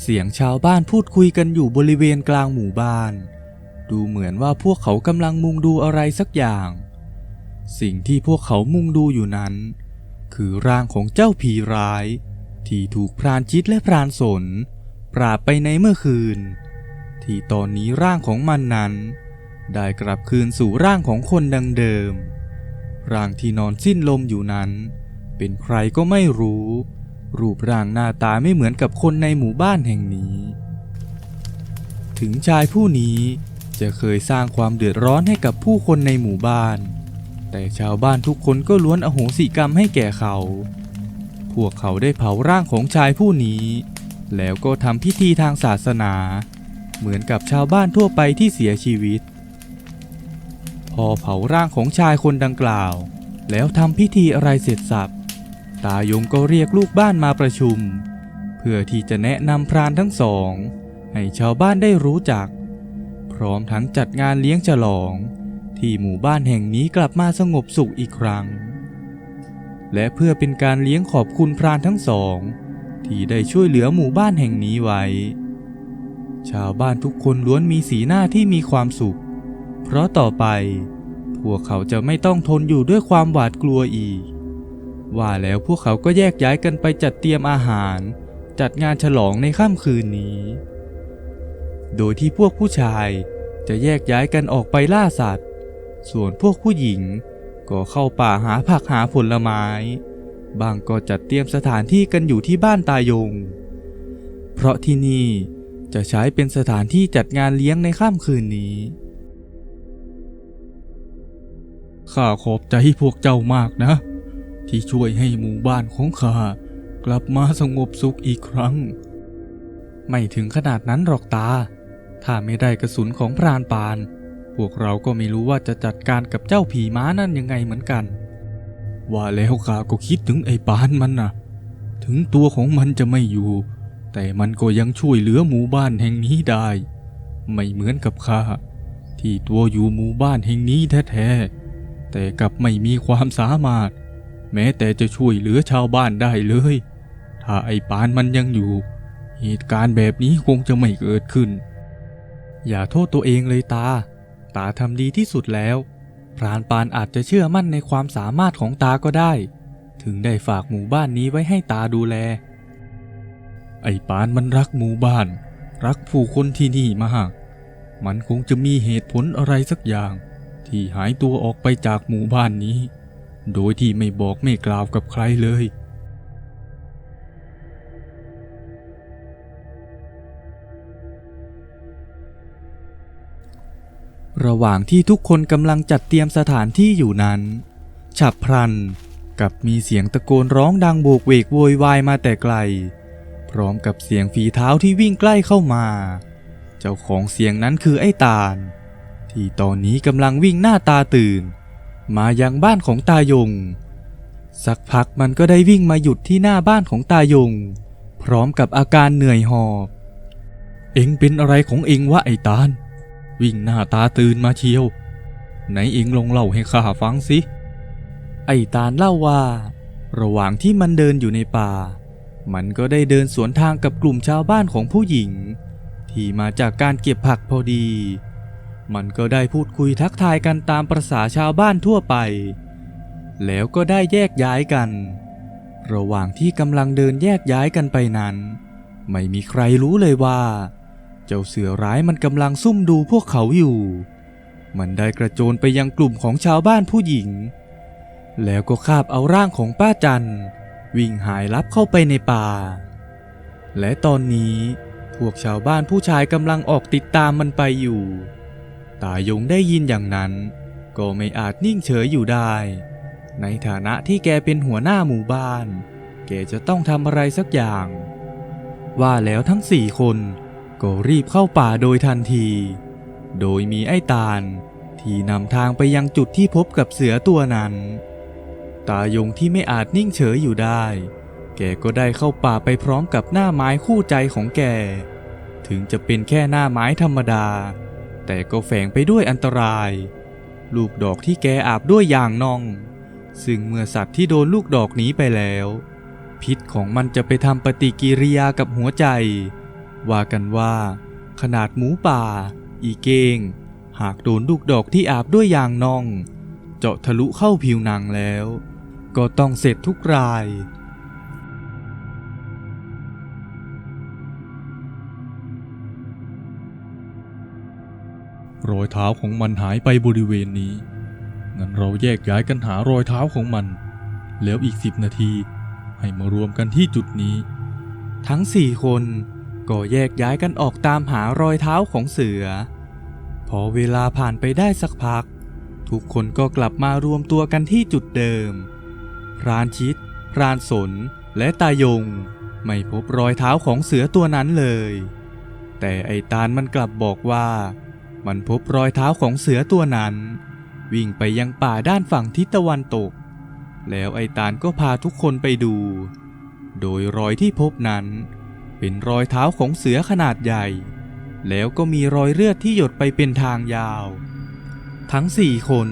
เสียงชาวบ้านพูดคุยกันอยู่บริเวณกลางหมู่บ้าน ดูเหมือนว่าพวกเขากำลังมุงดูอะไรสักอย่าง สิ่งที่พวกเขามุงดูอยู่นั้น คือร่างของเจ้าผีร้าย ที่ถูกพรานจิตและพรานสน ปราบไปในเมื่อคืน ที่ตอนนี้ร่างของมันนั้น ได้กลับคืนสู่ร่างของคนดังเดิม ร่างที่นอนสิ้นลมอยู่นั้น เป็นใครก็ไม่รู้ รูปร่างหน้าตาไม่เหมือนกับคนในหมู่บ้านแห่งนี้ ถึงชายผู้นี้จะเคยสร้างความเดือดร้อนให้กับผู้คนในหมู่บ้าน แต่ชาวบ้านทุกคนก็ล้วนอโหสิกรรมให้แก่เขา พวกเขาได้เผาร่างของชายผู้นี้ แล้วก็ทำพิธีทางศาสนา เหมือนกับชาวบ้านทั่วไปที่เสียชีวิต พอเผาร่างของชายคนดังกล่าว แล้วทำพิธีอะไรเสร็จสับ ตายงก็เรียกลูกบ้านมาประชุม เพื่อที่จะแนะนำพรานทั้งสอง ให้ชาวบ้านได้รู้จัก พร้อมทั้งจัดงานเลี้ยงฉลอง ที่หมู่บ้านแห่งนี้กลับมาสงบสุขอีกครั้ง และเพื่อเป็นการเลี้ยงขอบคุณพรานทั้งสอง ที่ได้ช่วยเหลือหมู่บ้านแห่งนี้ไว้ ชาวบ้านทุกคนล้วนมีสีหน้าที่มีความสุข เพราะต่อไป พวกเขาจะไม่ต้องทนอยู่ด้วยความหวาดกลัวอีก ว่าแล้วพวกเขาก็แยกย้ายกันไปจัดเตรียมอาหาร จัดงานฉลองในค่ำคืนนี้ โดยที่พวกผู้ชายจะแยกย้ายกันออกไปล่าสัตว์ ส่วนพวกผู้หญิงก็เข้าป่าหาผักหาผลไม้ บางก็จัดเตรียมสถานที่กันอยู่ที่บ้านตายง เพราะที่นี่จะใช้เป็นสถานที่จัดงานเลี้ยงในค่ำคืนนี้ ข้าขอบใจพวกเจ้ามากนะ ที่ช่วยให้หมู่บ้านของข้ากลับมาสงบสุขอีกครั้ง ไม่ถึงขนาดนั้นหรอกตา ถ้าไม่ได้กระสุนของพรานปาน พวกเราก็ไม่รู้ว่าจะจัดการกับเจ้าผีม้านั่นยังไงเหมือนกัน ว่าแล้วข้าก็คิดถึงไอ้ปานมันนะถึงตัวของมันจะไม่อยู่ แต่มันก็ยังช่วยเหลือหมู่บ้านแห่งนี้ได้ ไม่เหมือนกับข้าที่ตัวอยู่หมู่บ้านแห่งนี้แท้ๆแต่กลับไม่มีความสามารถ แม้แต่จะช่วยเหลือชาวบ้านได้เลย ถ้าไอ้ปานมันยังอยู่ เหตุการณ์แบบนี้คงจะไม่เกิดขึ้น อย่าโทษตัวเองเลยตา ตาทำดีที่สุดแล้ว พรานปานอาจจะเชื่อมั่นในความสามารถของตาก็ได้ ถึงได้ฝากหมู่บ้านนี้ไว้ให้ตาดูแล ไอ้ปานมันรักหมู่บ้าน รักผู้คนที่นี่มาก มันคงจะมีเหตุผลอะไรสักอย่าง ที่หายตัวออกไปจากหมู่บ้านนี้ โดยที่ไม่บอกไม่กล่าวกับใครเลย ระหว่างที่ทุกคนกำลังจัดเตรียมสถานที่อยู่นั้น ฉับพลันกับมีเสียงตะโกนร้องดังโบกเวกโวยวายมาแต่ไกล พร้อมกับเสียงฝีเท้าที่วิ่งใกล้เข้ามา เจ้าของเสียงนั้นคือไอ้ตาล ที่ตอนนี้กำลังวิ่งหน้าตาตื่น มายังบ้านของตายง สักพักมันก็ได้วิ่งมาหยุดที่หน้าบ้านของตายง พร้อมกับอาการเหนื่อยหอบ เอ็งเป็นอะไรของเอ็งวะไอ้ตาล วิ่งหน้าตาตื่นมาเชียว ไหนเอ็งลงเล่าให้ข้าฟังสิ ไอ้ตาลเล่าว่า ระหว่างที่มันเดินอยู่ในป่า มันก็ได้เดินสวนทางกับกลุ่มชาวบ้านของผู้หญิง ที่มาจากการเก็บผักพอดี มันก็ได้พูดคุยทักทายกันตามประษาชาวบ้านทั่วไป แล้วก็ได้แยกย้ายกัน ระหว่างที่กำลังเดินแยกย้ายกันไปนั้น ไม่มีใครรู้เลยว่า เจ้าเสือร้ายมันกำลังซุ่มดูพวกเขาอยู่ มันได้กระโจนไปยังกลุ่มของชาวบ้านผู้หญิง แล้วก็คาบเอาร่างของป้าจันวิ่งหายลับเข้าไปในป่า และตอนนี้พวกชาวบ้านผู้ชายกำลังออกติดตามมันไปอยู่ ตายงได้ยินอย่างนั้น ก็ไม่อาจนิ่งเฉยอยู่ได้ ในฐานะที่แกเป็นหัวหน้าหมู่บ้าน แกจะต้องทำอะไรสักอย่าง ว่าแล้วทั้งสี่คนก็รีบเข้าป่าโดยทันที โดยมีไอ้ตาลที่นำทางไปยังจุดที่พบกับเสือตัวนั้น ตายงที่ไม่อาจนิ่งเฉยอยู่ได้ แกก็ได้เข้าป่าไปพร้อมกับหน้าไม้คู่ใจของแก ถึงจะเป็นแค่หน้าไม้ธรรมดา แต่ก็แฝงไปด้วยอันตราย ลูกดอกที่แกอาบด้วยอย่างนอง ซึ่งเมื่อสัตว์ที่โดนลูกดอกนี้ไปแล้ว พิษของมันจะไปทำปฏิกิริยากับหัวใจ ว่ากันว่า ขนาดหมูป่า อีเก้งหากโดนลูกดอกที่อาบด้วยยางนอง เจาะทะลุเข้าผิวหนังแล้ว ก็ต้องเสร็จทุกราย รอยเท้าของมันหายไปบริเวณนี้ งั้นเราแยกย้ายกันหารอยเท้าของมัน แล้วอีกสิบนาที ให้มารวมกันที่จุดนี้ ทั้งสี่คนก็แยกย้ายกันออกตามหารอยเท้าของเสือ พอเวลาผ่านไปได้สักพัก ทุกคนก็กลับมารวมตัวกันที่จุดเดิม พรานชิด พรานสน และตายง ไม่พบรอยเท้าของเสือตัวนั้นเลย แต่ไอตาลมันกลับบอกว่า มันพบรอยเท้าของเสือตัวนั้น วิ่งไปยังป่าด้านฝั่งทิศตะวันตก แล้วไอตาลก็พาทุกคนไปดู โดยรอยที่พบนั้น เป็นรอยเท้าของเสือขนาดใหญ่ แล้วก็มีรอยเลือดที่หยดไปเป็นทางยาว ทั้งสี่คน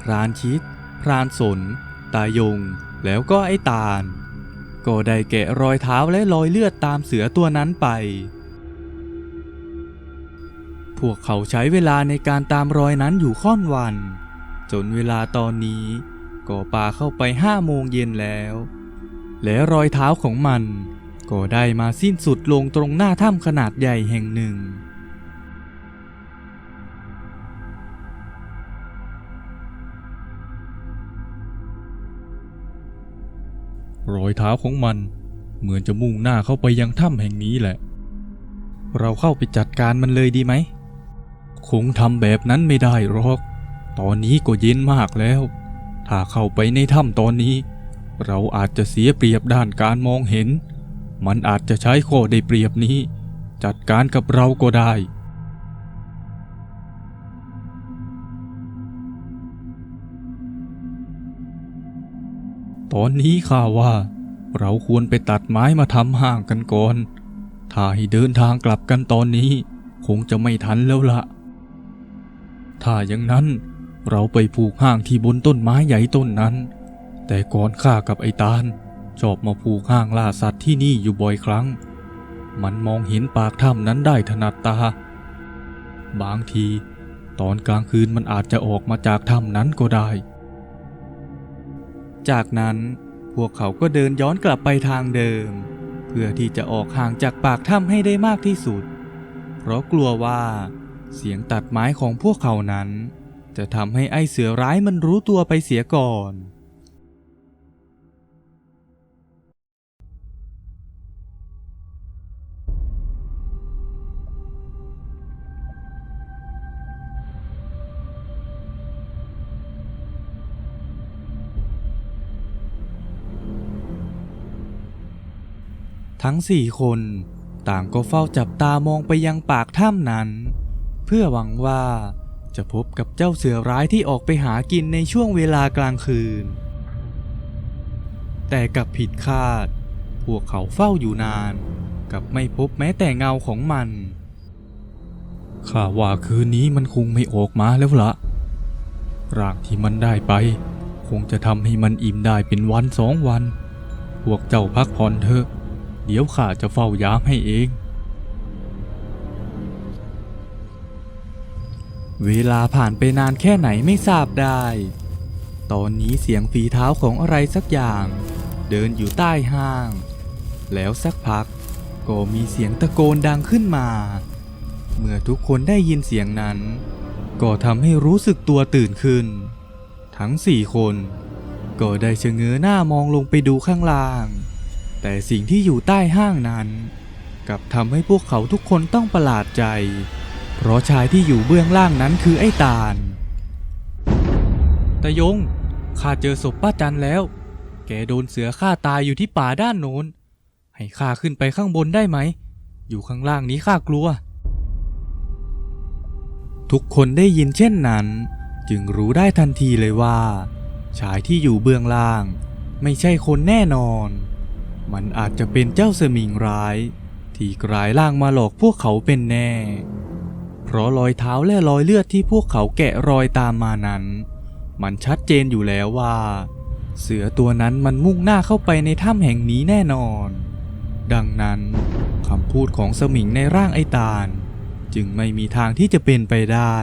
พรานชิด พรานสน ตายง แล้วก็ไอตาล ก็ได้แกะรอยเท้าและรอยเลือดตามเสือตัวนั้นไป พวกเขาใช้เวลาในการตามรอยนั้นอยู่ค่อนวัน จนเวลาตอนนี้ก็ปาเข้าไปห้าโมงเย็นแล้ว และรอยเท้าของมันก็ได้มาสิ้นสุดลงตรงหน้าถ้ำขนาดใหญ่แห่งหนึ่ง รอยเท้าของมันเหมือนจะมุ่งหน้าเข้าไปยังถ้ำแห่งนี้แหละ เราเข้าไปจัดการมันเลยดีไหม คงทำแบบนั้นไม่ได้หรอก ตอนนี้ก็เย็นมากแล้ว ถ้าเข้าไปในถ้ำตอนนี้ เราอาจจะเสียเปรียบด้านการมองเห็น มันอาจจะใช้ข้อได้เปรียบนี้ จัดการกับเราก็ได้ ตอนนี้ข้าว่า เราควรไปตัดไม้มาทำห้างกันก่อน ถ้าให้เดินทางกลับกันตอนนี้ คงจะไม่ทันแล้วล่ะ ถ้าอย่างนั้นเราไปผูกห้างที่บนต้นไม้ใหญ่ต้นนั้น แต่ก่อนข้ากับไอ้ตาลชอบมาผูกห้างล่าสัตว์ที่นี่อยู่บ่อยครั้ง มันมองเห็นปากถ้ำนั้นได้ถนัดตา บางที ตอนกลางคืนมันอาจจะออกมาจากถ้ำนั้นก็ได้ จากนั้นพวกเขาก็เดินย้อนกลับไปทางเดิม เพื่อที่จะออกห่างจากปากถ้ำให้ได้มากที่สุด เพราะกลัวว่า เสียงตัดไม้ของพวกเขานั้น จะทำให้ไอ้เสือร้ายมันรู้ตัวไปเสียก่อน ทั้งสี่คนต่างก็เฝ้าจับตามองไปยังปากถ้ำนั้น พื่อหวังว่าจะพบกับเจ้าเสือร้ายที่ออกไปหากินในช่วงเวลากลางคืน แต่กับผิดคาด พวกเขาเฝ้าอยู่นาน กับไม่พบแม้แต่เงาของมัน ข้าว่าคืนนี้มันคงไม่ออกมาแล้วละร่างที่มันได้ไป คงจะทำให้มันอิ่มได้เป็นวันสองวัน พวกเจ้าพักผ่อนเถอะ เดี๋ยวข้าจะเฝ้ายามให้เอง เวลาผ่านไปนานแค่ไหนไม่ทราบได้ ตอนนี้เสียงฝีเท้าของอะไรสักอย่าง เดินอยู่ใต้ห้าง แล้วสักพักก็มีเสียงตะโกนดังขึ้นมา เมื่อทุกคนได้ยินเสียงนั้น ก็ทำให้รู้สึกตัวตื่นขึ้น ทั้งสี่คน ก็ได้ชะเง้อหน้ามองลงไปดูข้างล่าง แต่สิ่งที่อยู่ใต้ห้างนั้น กลับทำให้พวกเขาทุกคนต้องประหลาดใจ เพราะชายที่อยู่เบื้องล่างนั้นคือไอ้ตาลตายงข้าเจอศพป้าจันแล้ว แกโดนเสือฆ่าตายอยู่ที่ป่าด้านโน้น ให้ข้าขึ้นไปข้างบนได้ไหม อยู่ข้างล่างนี้ข้ากลัว ทุกคนได้ยินเช่นนั้น จึงรู้ได้ทันทีเลยว่า ชายที่อยู่เบื้องล่าง ไม่ใช่คนแน่นอน มันอาจจะเป็นเจ้าสมิงร้าย ที่กลายร่างมาหลอกพวกเขาเป็นแน่ เพราะรอยเท้าและรอยเลือดที่พวกเขาแกะรอยตามมานั้น มันชัดเจนอยู่แล้วว่า เสือตัวนั้นมันมุ่งหน้าเข้าไปในถ้ำแห่งนี้แน่นอน ดังนั้นคำพูดของสมิงในร่างไอตาล จึงไม่มีทางที่จะเป็นไปได้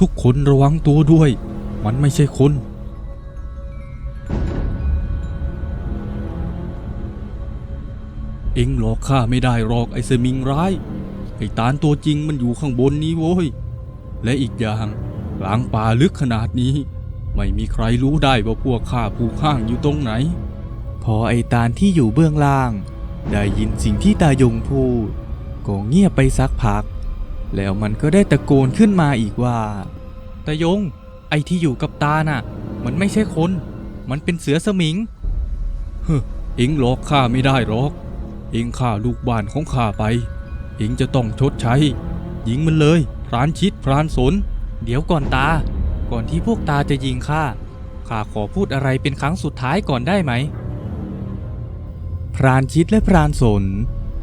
ทุกคนระวังตัวด้วย มันไม่ใช่คน เอ็งหลอกข้าไม่ได้หรอกไอ้สมิงร้าย ไอ้ตาลตัวจริงมันอยู่ข้างบนนี้โว้ย และอีกอย่างกลางป่าลึกขนาดนี้ ไม่มีใครรู้ได้ว่าพวกข้าผูกข้างอยู่ตรงไหน พอไอตาลที่อยู่เบื้องล่าง ได้ยินสิ่งที่ตายงพูดก็เงียบไปสักพัก แล้วมันก็ได้ตะโกนขึ้นมาอีกว่าตายง ไอ้ที่อยู่กับตาน่ะ มันไม่ใช่คน มันเป็นเสือสมิงเฮ้อเอ็งหลอกข้าไม่ได้หรอก เอ็งฆ่าลูกบ้านของข้าไป เองจะต้องชดใช้ ยิงมันเลยพรานชิดพรานสน เดี๋ยวก่อนตา ก่อนที่พวกตาจะยิงข้า ข้าขอพูดอะไรเป็นครั้งสุดท้ายก่อนได้ไหม พรานชิดและพรานสน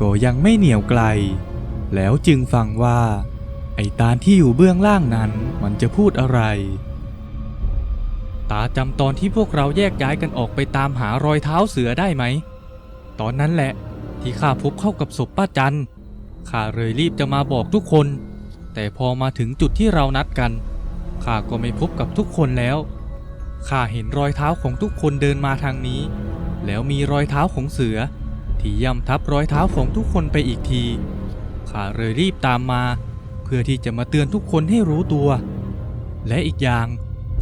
ก็ยังไม่เหนียวไกล แล้วจึงฟังว่า ไอ้ตาลที่อยู่เบื้องล่างนั้นมันจะพูดอะไรตาจำตอนที่พวกเราแยกย้ายกันออกไปตามหารอยเท้าเสือได้ไหม ตอนนั้นแหละ ที่ข้าพบเข้ากับศพป้าจันข้าเลยรีบจะมาบอกทุกคน แต่พอมาถึงจุดที่เรานัดกันข้าก็ไม่พบกับทุกคนแล้วข้าเห็นรอยเท้าของทุกคนเดินมาทางนี้ แล้วมีรอยเท้าของเสือ ที่ย่ำทับรอยเท้าของทุกคนไปอีกทีข้าเลยรีบตามมา เพื่อที่จะมาเตือนทุกคนให้รู้ตัว และอีกอย่าง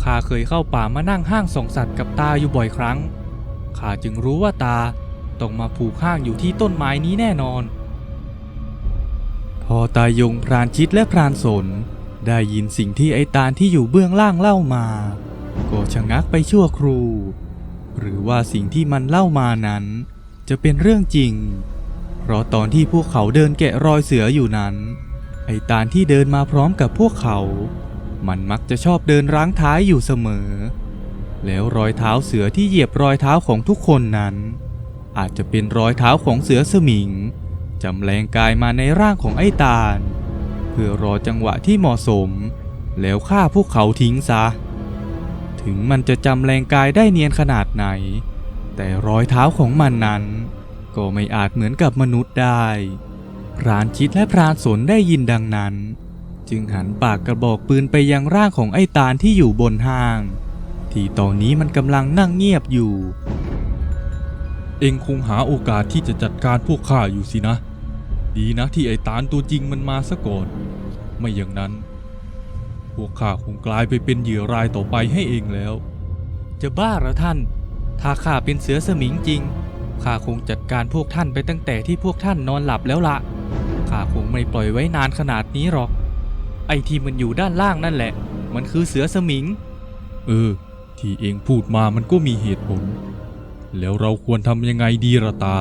ข้าเคยเข้าป่ามานั่งห้างสองสัตว์กับตาอยู่บ่อยครั้งข้าจึงรู้ว่าตา ต้องมาผูกห้างอยู่ที่ต้นไม้นี้แน่นอน พอตายงพรานชิดและพรานสน ได้ยินสิ่งที่ไอตาลที่อยู่เบื้องล่างเล่ามา ก็ชะงักไปชั่วครูหรือว่าสิ่งที่มันเล่ามานั้น จะเป็นเรื่องจริง เพราะตอนที่พวกเขาเดินแกะรอยเสืออยู่นั้น ไอตาลที่เดินมาพร้อมกับพวกเขา มันมักจะชอบเดินร้างท้ายอยู่เสมอ แล้วรอยเท้าเสือที่เหยียบรอยเท้าของทุกคนนั้น อาจจะเป็นรอยเท้าของเสือสมิงจำแรงกายมาในร่างของไอ้ตาล เพื่อรอจังหวะที่เหมาะสม แล้วฆ่าพวกเขาทิ้งซะ ถึงมันจะจำแรงกายได้เนียนขนาดไหน แต่รอยเท้าของมันนั้น ก็ไม่อาจเหมือนกับมนุษย์ได้พรานชิดและพรานสนได้ยินดังนั้น จึงหันปากกระบอกปืนไปยังร่างของไอ้ตาลที่อยู่บนห้าง ที่ตอนนี้มันกำลังนั่งเงียบอยู่ เอ็งคงหาโอกาสที่จะจัดการพวกข้าอยู่สินะ ดีนะที่ไอ้ตาลตัวจริงมันมาซะก่อน ไม่อย่างนั้น พวกข้าคงกลายไปเป็นเหยื่อรายต่อไปให้เองแล้ว จะบ้าเหรอท่าน ถ้าข้าเป็นเสือสมิงจริง ข้าคงจัดการพวกท่านไปตั้งแต่ที่พวกท่านนอนหลับแล้วละ ข้าคงไม่ปล่อยไว้นานขนาดนี้หรอก ไอ้ที่มันอยู่ด้านล่างนั่นแหละ มันคือเสือสมิง เออ ที่เองพูดมามันก็มีเหตุผล แล้วเราควรทำยังไงดีละตา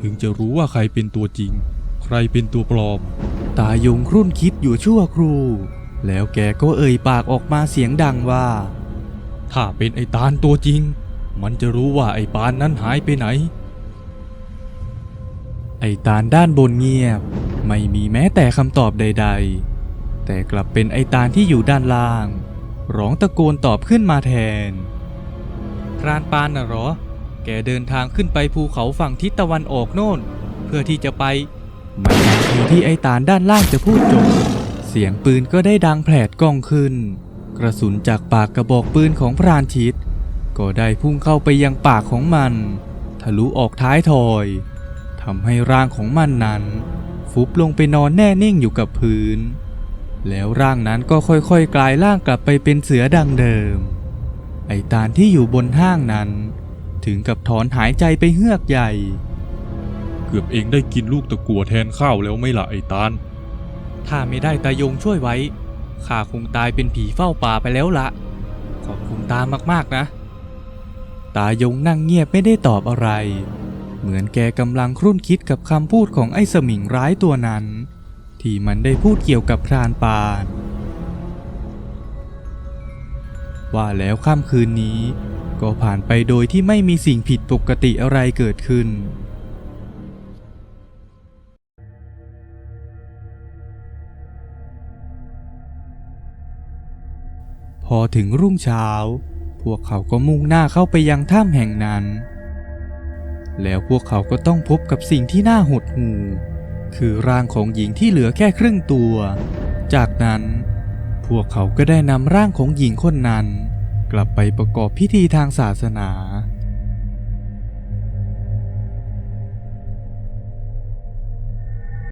ถึงจะรู้ว่าใครเป็นตัวจริง ใครเป็นตัวปลอม ตายงครุ่นคิดอยู่ชั่วครู่ แล้วแกก็เอ่ยปากออกมาเสียงดังว่า ถ้าเป็นไอ้ตาลตัวจริง มันจะรู้ว่าไอ้ปานนั้นหายไปไหน ไอ้ตาลด้านบนเงียบ ไม่มีแม้แต่คำตอบใด ๆ แต่กลับเป็นไอ้ตาลที่อยู่ด้านล่าง ร้องตะโกนตอบขึ้นมาแทนพรานปานน่ะเหรอ แกเดินทางขึ้นไปภูเขาฝั่งทิศตะวันออกโน่น เพื่อที่จะไปไม่ทันทีที่ไอ้ตาลด้านล่างจะพูดจบ เสียงปืนก็ได้ดังแผลดกล้องขึ้น กระสุนจากปากกระบอกปืนของพรานชิตก็ได้พุ่งเข้าไปยังปากของมัน ทะลุออกท้ายทอยทำให้ร่างของมันนั้น ฟุบลงไปนอนแน่นิ่งอยู่กับพื้น แล้วร่างนั้นก็ค่อยๆ กลายร่างกลับไปเป็นเสือดังเดิม ไอ้ตาลที่อยู่บนห้างนั้น ถึงกับถอนหายใจไปเฮือกใหญ่ เกือบเองได้กินลูกตะกัวแทนข้าวแล้วไม่ละไอ้ตาลถ้าไม่ได้ตายงช่วยไว้ข้าคงตายเป็นผีเฝ้าป่าไปแล้วละขอบคุณตามากๆนะ ตายงนั่งเงียบไม่ได้ตอบอะไร เหมือนแกกำลังครุ่นคิดกับคำพูดของไอ้สมิงร้ายตัวนั้น ที่มันได้พูดเกี่ยวกับพรานปาน ว่าแล้วค่ำคืนนี้ ก็ผ่านไปโดยที่ไม่มีสิ่งผิดปกติอะไรเกิดขึ้น พอถึงรุ่งเช้า พวกเขาก็มุ่งหน้าเข้าไปยังถ้ำแห่งนั้น แล้วพวกเขาก็ต้องพบกับสิ่งที่น่าหดหู่ คือร่างของหญิงที่เหลือแค่ครึ่งตัว จากนั้น พวกเขาก็ได้นำร่างของหญิงคนนั้น กลับไปประกอบพิธีทางศาสนา